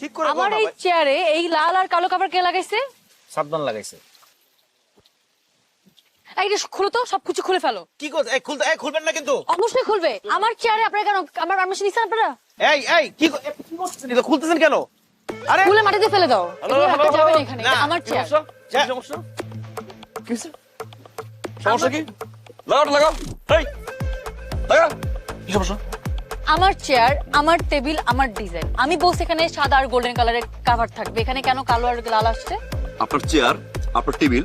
ঠিক করে আমার এই চেয়ারে এই লাল আর কালো কাপড় কে লাগাইছে? সাবধান লাগাইছে। এই খুলো তো সবকিছু খুলে ফেলো। কি করছ? এই খুলতে এই খুলবেন না কিন্তু। অবশ্যই খুলবে। আমার চেয়ারে আপনারা কেন আমার পারমিশন দিচ্ছেন আপনারা? এই এই কি কি করছেন এটা খুলতেছেন কেন? আরে খুলে মাটিতে ফেলে দাও। এখানে আমার চেয়ার সমস্যা? কি? সমস্যা? লাগাও লাগাও এই লাগা কি সমস্যা? আমার চেয়ার আমার টেবিল আমার ডিজাইন আমি বলছি এখানে সাদা আর গোল্ডেন কালারের কাভার থাকবে। এখানে কেন কালো আর লাল আসছে? আপনার চেয়ার আপনার টেবিল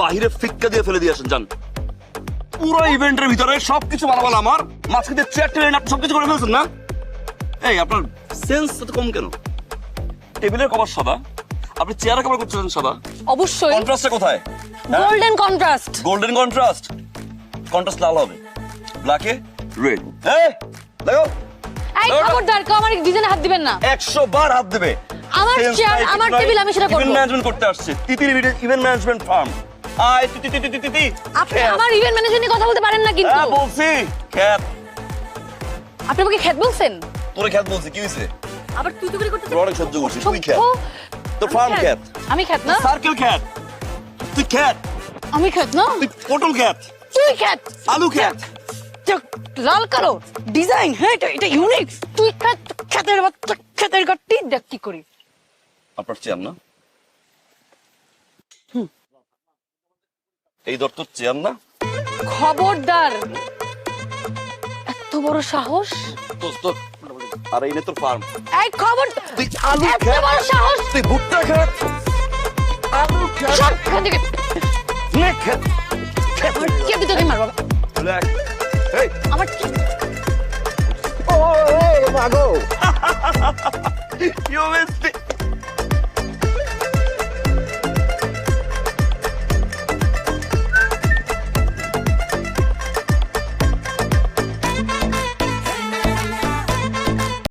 বাহিরে ফিক্কা দিয়ে ফেলে দিয়ে আসেন যান। পুরো ইভেন্টের ভিতরে সবকিছু ভালো ভালো আমার মাঝখানে দিয়ে চেয়ার টেবিল আপনি সবকিছু করে ফেলছেন না? এই আপনার সেন্স এত কম কেন? টেবিলের কভার সাদা। আপনি চেয়ারে কভার করছেন সাদা। অবশ্যই। কন্ট্রাস্টটা কোথায়? হ্যাঁ? Golden contrast golden contrast contrast লাল হবে। ব্ল্যাকে রেড এই! লাগাও এই। খবরদার কেউ আমার ডিজাইনে হাত দিবেন না। একশো বার হাত দেবে। আমার চেয়ার আমার টেবিল আমি সেটা করব। ইভেন্ট ম্যানেজমেন্ট করতে আসছে। তিতির ইভেন্ট ম্যানেজমেন্ট ফার্ম আয় তিতি তিতি তিতি তিতি আপনি আমার ইভেন্ট ম্যানেজার নিয়ে কথা বলতে পারেন না কিন্তু। হ্যাঁ বলছি। খ্যাত আপনি আমাকে খেত বলছেন? তোরে খ্যাত বলছি কি হয়েছে আবার তুই তুই করতে অনেক সহ্য করছিস তুই খ্যাত তোর ফার্ম খ্যাত আমি খেত না। সার্কেল খ্যাত তুই খ্যাত আমি খেত না। তুই পটল খ্যাত তুই খেত। আলু খ্যাত লাল কালো ডিজাইন হ্যাঁ এটা এটা ইউনিক তুই খেত খেতের বাচ্চা খেতের গাটি দেখ কি করি। আপনার চেয়ার না? এই দর তোর চেয়ার না? খবরদার। এত বড় সাহস? আর এই নে তোর ফার্ম এই খবর তুই আলু এত বড় সাহস। তুই ভুট্টা খ্যাত আলু খ্যাত সব থেকে নে খ্যাত আমার কে দিতে মারবো। আমার কি ও মাগো You missed it.